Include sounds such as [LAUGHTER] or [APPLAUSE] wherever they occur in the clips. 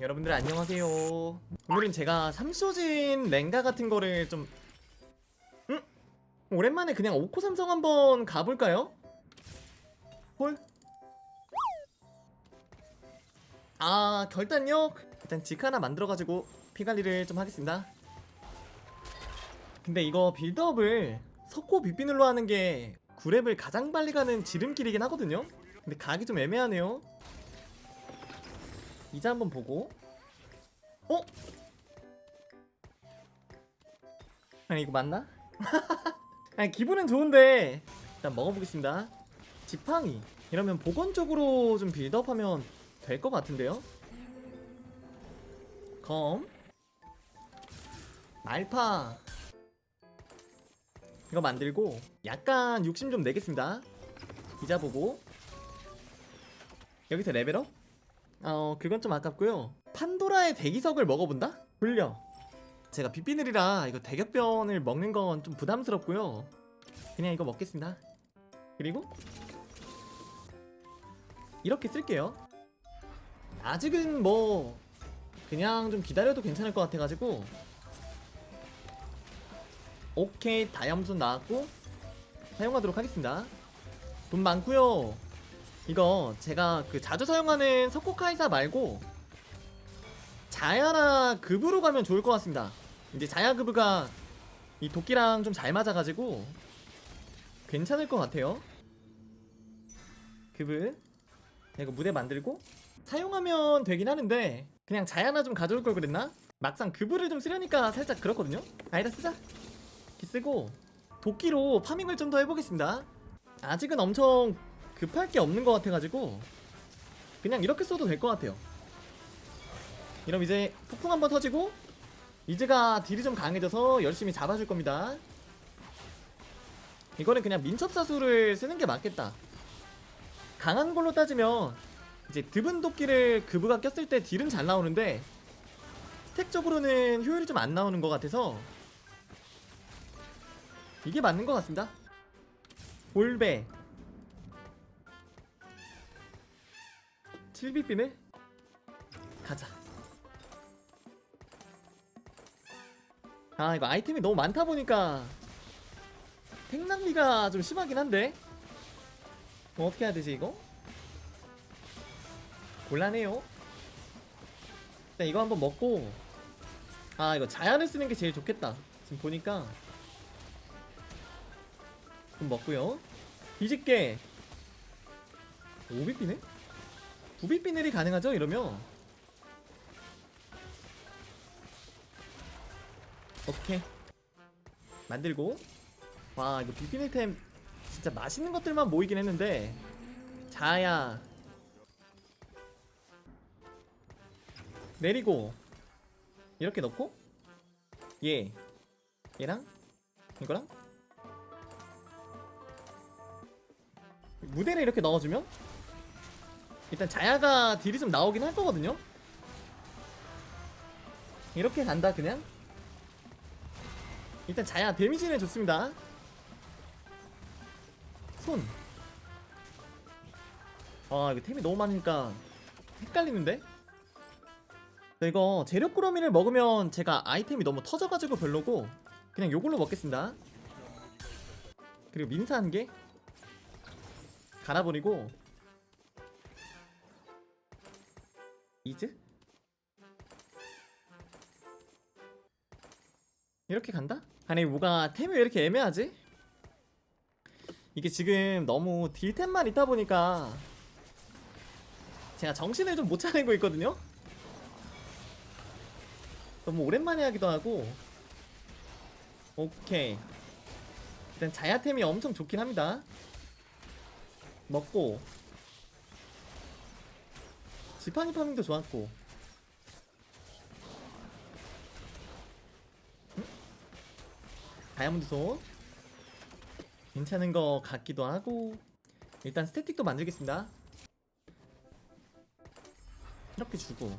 여러분들 안녕하세요. 오늘은 제가 삼쇼진 랭가 같은 거를 좀 음? 오랜만에 그냥 오코 삼성 한번 가볼까요? 홀? 아 결단력? 일단 직 하나 만들어가지고 피 관리를 좀 하겠습니다. 근데 이거 빌드업을 석고 빗비늘로 하는 게 구랩을 가장 빨리 가는 지름길이긴 하거든요? 근데 가기 좀 애매하네요. 이제 한번 보고 어? 아니 이거 맞나? [LAUGHS] 아니 기분은 좋은데 일단 먹어보겠습니다 지팡이 이러면 복원 쪽으로 좀 빌드업하면 될 것 같은데요? 검 알파 이거 만들고 약간 욕심 좀 내겠습니다 기자 보고 여기서 레벨업? 어 그건 좀 아깝고요. 판도라의 대기석을 먹어본다? 돌려. 제가 빗비늘이라 이거 대격변을 먹는 건 좀 부담스럽고요. 그냥 이거 먹겠습니다. 그리고 이렇게 쓸게요. 아직은 뭐 그냥 좀 기다려도 괜찮을 것 같아가지고. 오케이 다이아몬드 나왔고 사용하도록 하겠습니다. 돈 많고요 이거 제가 그 자주 사용하는 석고카이사 말고 자야나 급으로 가면 좋을 것 같습니다. 이제 자야 급가 이 도끼랑 좀 잘 맞아가지고 괜찮을 것 같아요. 급은 이거 무대 만들고 사용하면 되긴 하는데 그냥 자야나 좀 가져올 걸 그랬나? 막상 급을 좀 쓰려니까 살짝 그렇거든요. 아니다 쓰자. 쓰고 도끼로 파밍을 좀 더 해보겠습니다. 아직은 엄청 급할 게 없는 것 같아가지고 그냥 이렇게 써도 될 것 같아요. 이럼 이제 폭풍 한번 터지고 이제가 딜이 좀 강해져서 열심히 잡아줄 겁니다. 이거는 그냥 민첩사수를 쓰는 게 맞겠다. 강한 걸로 따지면 이제 드분 도끼를 그브가 꼈을 때 딜은 잘 나오는데 스택적으로는 효율이 좀 안 나오는 것 같아서 이게 맞는 것 같습니다. 볼배 7비빔에 가자. 아 이거 아이템이 너무 많다 보니까 택 낭비가 좀 심하긴 한데? 뭐 어떻게 해야 되지 이거? 곤란해요. 일단 이거 한번 먹고. 아 이거 자연을 쓰는 게 제일 좋겠다. 지금 보니까. 좀 먹고요. 뒤집게. 5비비네? 9비비넬이 가능하죠 이러면? 오케이. 만들고. 와 이거 비비닐템 진짜 맛있는 것들만 모이긴 했는데. 자야. 내리고. 이렇게 넣고. 얘. 얘랑? 이거랑? 무대를 이렇게 넣어주면 일단 자야가 딜이 좀 나오긴 할 거거든요 이렇게 간다 그냥 일단 자야 데미지는 좋습니다. 손. 아 이거 템이 너무 많으니까 헷갈리는데? 네, 이거 재력 꾸러미를 먹으면 제가 아이템이 너무 터져가지고 별로고 그냥 요걸로 먹겠습니다. 그리고 민사 한 개. 갈아버리고 이즈? 이렇게 간다? 아니 뭐가 템이 왜 이렇게 애매하지? 이게 지금 너무 딜템만 있다 보니까 제가 정신을 좀 못 차리고 있거든요? 너무 오랜만에 하기도 하고 오케이 일단 자야템이 엄청 좋긴 합니다 먹고 지팡이 파밍도 좋았고. 다이아몬드 손 괜찮은 거 같기도 하고. 일단 스태틱도 만들겠습니다. 이렇게 주고.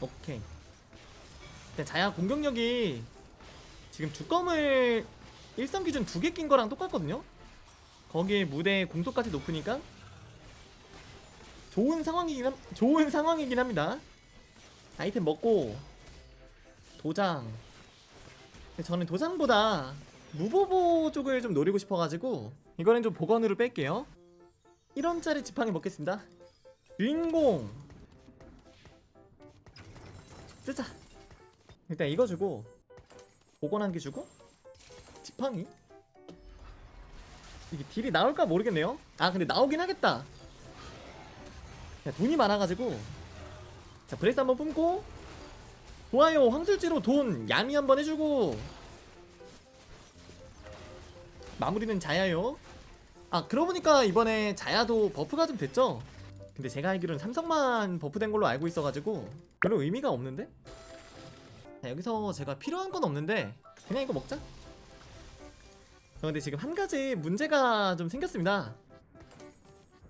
오케이. 일단 자야 공격력이 지금 주검을 일성 기준 두 개 낀 거랑 똑같거든요? 거기에 무대 공속까지 높으니까 좋은 상황이긴 함, 좋은 상황이긴 합니다. 아이템 먹고 도장. 저는 도장보다 무보보 쪽을 좀 노리고 싶어가지고 이거는 좀 복원으로 뺄게요. 1원짜리 지팡이 먹겠습니다. 주인공. 쓰자. 일단 이거 주고 복원 한개 주고 지팡이. 이게 딜이 나올까 모르겠네요. 아 근데 나오긴 하겠다. 야, 돈이 많아가지고. 자 브레스 한번 뿜고. 좋아요. 황술지로 돈 야미 한번 해주고. 마무리는 자야요. 아 그러고 보니까 이번에 자야도 버프가 좀 됐죠? 근데 제가 알기로는 삼성만 버프된 걸로 알고 있어가지고 별로 의미가 없는데? 자 여기서 제가 필요한 건 없는데 그냥 이거 먹자. 어, 근데 지금 한 가지 문제가 좀 생겼습니다.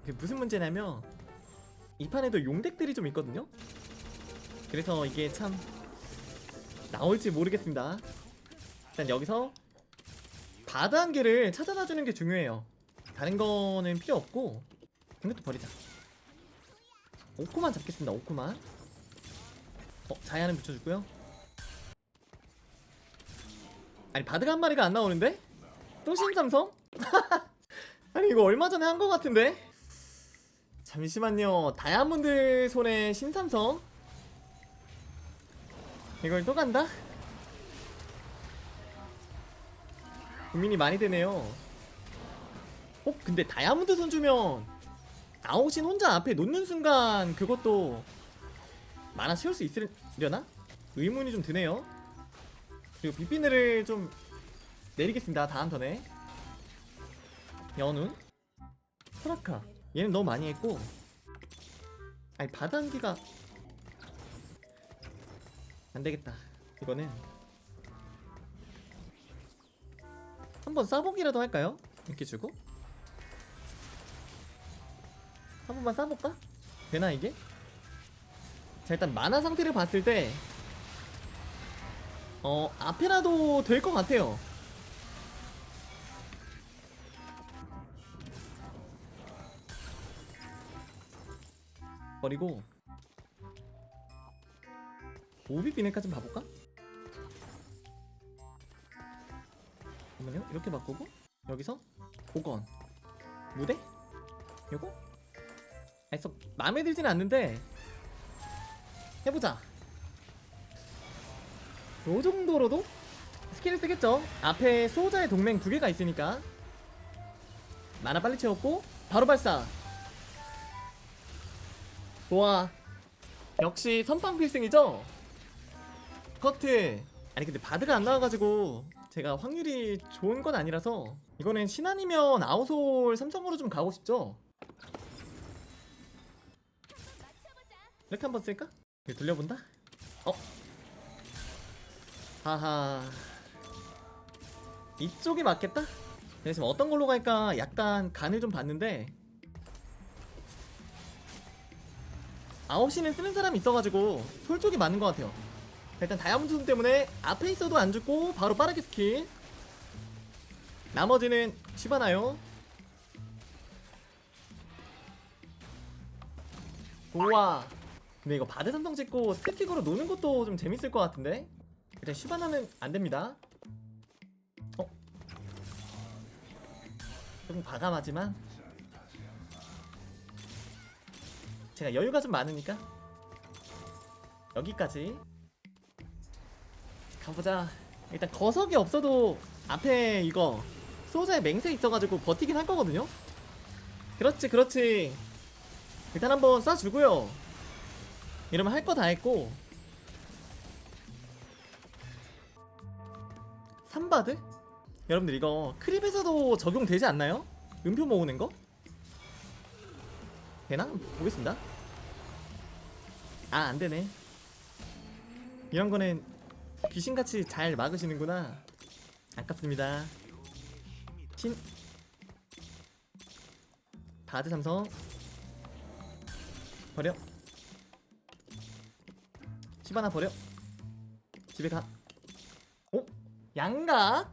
그게 무슨 문제냐면 이 판에도 용덱들이 좀 있거든요 그래서 이게 참 나올지 모르겠습니다 일단 여기서 바드 한 개를 찾아다 주는 게 중요해요 다른 거는 필요 없고 이것도 버리자 오코만 잡겠습니다 오코만 어 자야는 붙여주고요 아니 바드가 한 마리가 안 나오는데? 또 신삼성? [LAUGHS] 아니 이거 얼마 전에 한 거 같은데? 잠시만요 다이아몬드 손에 신삼성 이걸 또 간다? 고민이 많이 되네요 어? 근데 다이아몬드 손 주면 아웃신 혼자 앞에 놓는 순간 그것도 만화 채울 수 있으려나? 의문이 좀 드네요 그리고 빗비늘을 좀 내리겠습니다 다음 턴에 연운 소라카 얘는 너무 많이 했고 아니 바단기가 안되겠다 이거는 한번 싸보기라도 할까요? 이렇게 주고 한 번만 싸볼까? 되나 이게? 자 일단 만화 상태를 봤을 때 어, 앞에라도 될 것 같아요. 버리고 오비 비네까 좀 봐볼까? 잠깐만요 이렇게 바꾸고 여기서 복원 무대? 요거? 썩 마음에 들진 않는데 해보자 요 정도로도 스킬을 쓰겠죠 앞에 수호자의 동맹 두 개가 있으니까 만화 빨리 채웠고 바로 발사 좋아 역시 선빵 필승이죠 커트 아니 근데 바드가 안 나와가지고 제가 확률이 좋은 건 아니라서 이거는 신한이면 아웃솔 삼성으로 좀 가고 싶죠 이렇게 한번 쓸까? 이거 돌려본다? 어? 하하 이쪽이 맞겠다? 내가 지금 어떤 걸로 갈까 약간 간을 좀 봤는데 9시는 쓰는 사람이 있어가지고 솔 쪽이 맞는 것 같아요. 일단 다이아몬드 손 때문에 앞에 있어도 안 죽고 바로 빠르게 스킬. 나머지는 씹어놔요. 우와. 근데 이거 바드 삼성 찍고 스태틱으로 노는 것도 좀 재밌을 것 같은데? 일단 씹어놔는 안됩니다. 어? 조금 과감하지만 제가 여유가 좀 많으니까. 여기까지. 가보자. 일단 거석이 없어도 앞에 이거 소자의 맹세 있어가지고 버티긴 할 거거든요? 그렇지 그렇지. 일단 한번 쏴주고요. 이러면 할 거 다 했고. 3바드? 여러분들 이거 크립에서도 적용되지 않나요? 음표 모으는 거? 되나? 보겠습니다. 아 안 되네. 이런 거는 귀신같이 잘 막으시는구나. 아깝습니다. 신. 바드 삼성. 버려. 시바나 버려. 집에 가. 어? 양각?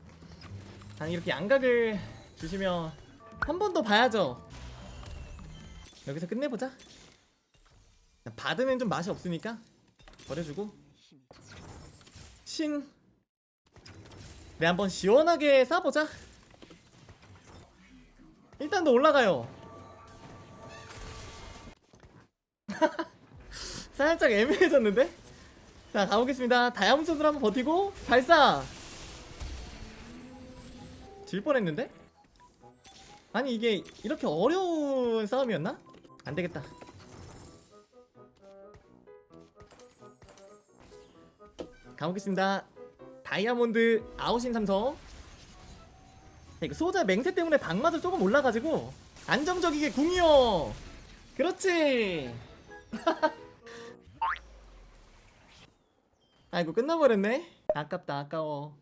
아니 이렇게 양각을 주시면 한 번 더 봐야죠 여기서 끝내보자 받으면 좀 맛이 없으니까 버려주고 신. 네 한번 시원하게 쏴보자. 일단 너 올라가요. [LAUGHS] 살짝 애매해졌는데? 자 가보겠습니다. 다이아몬드로 한번 버티고 발사. 질 뻔했는데? 아니 이게 이렇게 어려운 싸움이었나? 안 되겠다. 가보겠습니다. 다이아몬드 아웃인 삼성. 자, 이거 소자 맹세 때문에 방마도 조금 올라가지고 안정적이게 궁이요. 그렇지. [LAUGHS] 아이고 끝나버렸네. 아깝다 아까워.